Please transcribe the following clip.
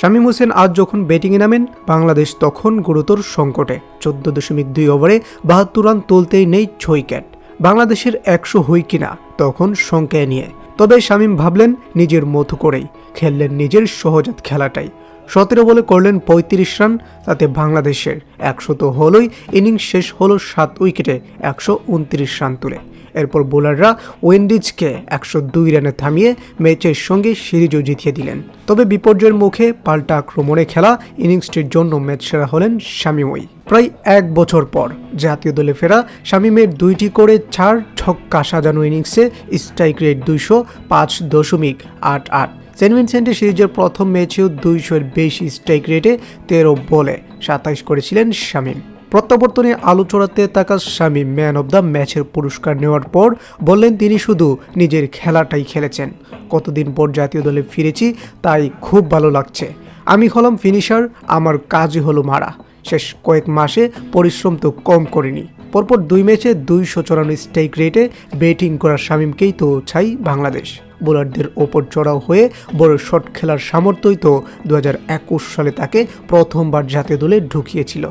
শামীম হোসেন আজ যখন ব্যাটিংয়ে নামেন, বাংলাদেশ তখন গুরুতর সংকটে। চোদ্দ দশমিক দুই ওভারে বাহাত্তর রান তুলতেই নেই ছ উইকেট বাংলাদেশের একশো হই কিনা তখন সংখ্যায় নিয়ে। তবে শামীম ভাবলেন, নিজের মতো করেই খেললেন নিজের সহজাত খেলাটাই। সতেরো বলে করলেন পঁয়ত্রিশ রান, তাতে বাংলাদেশের একশো তো হলোই ইনিংস শেষ হলো সাত উইকেটে একশো উনত্রিশ রান তুলে। এরপর বোলাররা ওয়েন্ডিজকে একশো দুই রানে থামিয়ে ম্যাচের সঙ্গে সিরিজও জিতিয়ে দিলেন। তবে বিপর্যয়ের মুখে পাল্টা আক্রমণে খেলা ইনিংসটির জন্য ম্যাচ সেরা হলেন শামিমই প্রায় এক বছর পর জাতীয় দলে ফেরা শামিমের দুইটি করে চার ছক্কা সাজানো ইনিংসে স্ট্রাইক রেট দুইশো পাঁচ দশমিক আট আট। সেন্ট ভিনসেন্টে সিরিজের প্রথম ম্যাচেও দুইশোর বেশি স্ট্রাইক রেটে তেরো বলে সাতাইশ করেছিলেন শামীম। প্রত্যাবর্তনে আলো চড়াতে থাকা শামিম ম্যান অব দ্য ম্যাচের পুরস্কার নেওয়ার পর বললেন, তিনি শুধু নিজের খেলাটাই খেলেছেন। কতদিন পর জাতীয় দলে ফিরেছি, তাই খুব ভালো লাগছে। আমি হলাম ফিনিশার আমার কাজই হলো মারা। শেষ কয়েক মাসে পরিশ্রম তো কম করিনি। পরপর দুই ম্যাচে দুইশো চড়ানো স্ট্রাইক রেটে ব্যাটিং করা শামীমকেই তো চাই বাংলাদেশ। বোলারদের ওপর চড়াও হয়ে বড় শট খেলার সামর্থ্যই তো দু হাজার একুশ সালে তাকে প্রথমবার জাতীয় দলে ঢুকিয়েছিল।